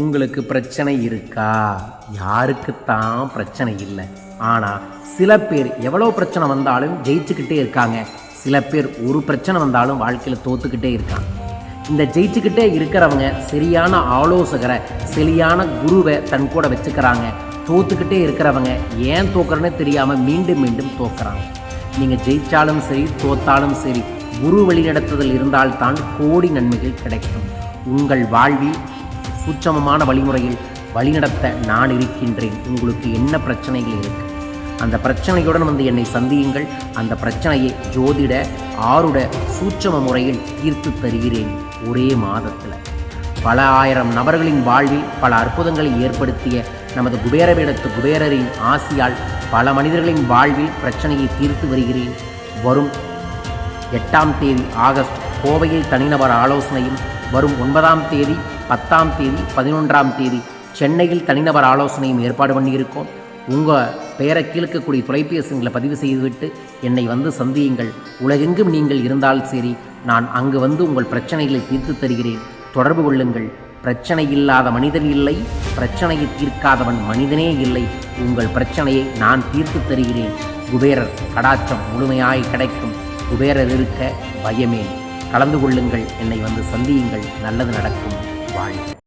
உங்களுக்கு பிரச்சனை இருக்கா? யாருக்குத்தான் பிரச்சனை இல்லை. ஆனால் சில பேர் எவ்வளோ பிரச்சனை வந்தாலும் ஜெயிச்சுக்கிட்டே இருக்காங்க. சில பேர் ஒரு பிரச்சனை வந்தாலும் வாழ்க்கையில் தோத்துக்கிட்டே இருக்காங்க. இந்த ஜெயிச்சுக்கிட்டே இருக்கிறவங்க சரியான ஆலோசகரை சரியான குருவை தன் கூட வச்சுக்கிறாங்க. தோத்துக்கிட்டே இருக்கிறவங்க ஏன் தோக்குறேன்னு தெரியாமல் மீண்டும் மீண்டும் தோக்குறாங்க. நீங்கள் ஜெயித்தாலும் சரி தோத்தாலும் சரி குரு வழிநடத்துதல் இருந்தால்தான் கோடி நன்மைகள் கிடைக்கும். உங்கள் வாழ்வில் சூட்சமமான வழிமுறையில் வழிநடத்த நான் இருக்கின்றேன். உங்களுக்கு என்ன பிரச்சனைகள் இருக்கு? அந்த பிரச்சனையுடன் வந்து என்னை சந்தியுங்கள். அந்த பிரச்சனையை ஜோதிட ஆருட சூட்சம முறையில் தீர்த்து தருகிறேன் ஒரே மாதத்தில். பல ஆயிரம் நபர்களின் வாழ்வில் பல அற்புதங்களை ஏற்படுத்திய நமது குபேரவேடத்து குபேரரின் ஆசியால் பல மனிதர்களின் வாழ்வில் பிரச்சனையை தீர்த்து வருகிறேன். வரும் எட்டாம் தேதி ஆகஸ்ட் கோவையில் தனிநபர் ஆலோசனையும் வரும் ஒன்பதாம் தேதி பத்தாம் தேதி பதினொன்றாம் தேதி சென்னையில் தனிநபர் ஆலோசனையும் ஏற்பாடு பண்ணியிருக்கோம். உங்கள் பெயரை கீழ்க்கக்கூடிய தொலைபேசிகளை பதிவு செய்துவிட்டு என்னை வந்து சந்தியுங்கள். உலகெங்கும் நீங்கள் இருந்தால் சரி நான் அங்கு வந்து உங்கள் பிரச்சனைகளை தீர்த்து தருகிறேன். தொடர்பு கொள்ளுங்கள். பிரச்சனை இல்லாத மனிதன் இல்லை பிரச்சனையை தீர்க்காதவன் மனிதனே இல்லை. உங்கள் பிரச்சனையை நான் தீர்த்து தருகிறேன். குபேரர் கடாச்சம் முழுமையாய் கிடைக்கும். குபேரர் இருக்க பயமே. கலந்து கொள்ளுங்கள். என்னை வந்து சந்தியுங்கள். நல்லது நடக்கும். Bye.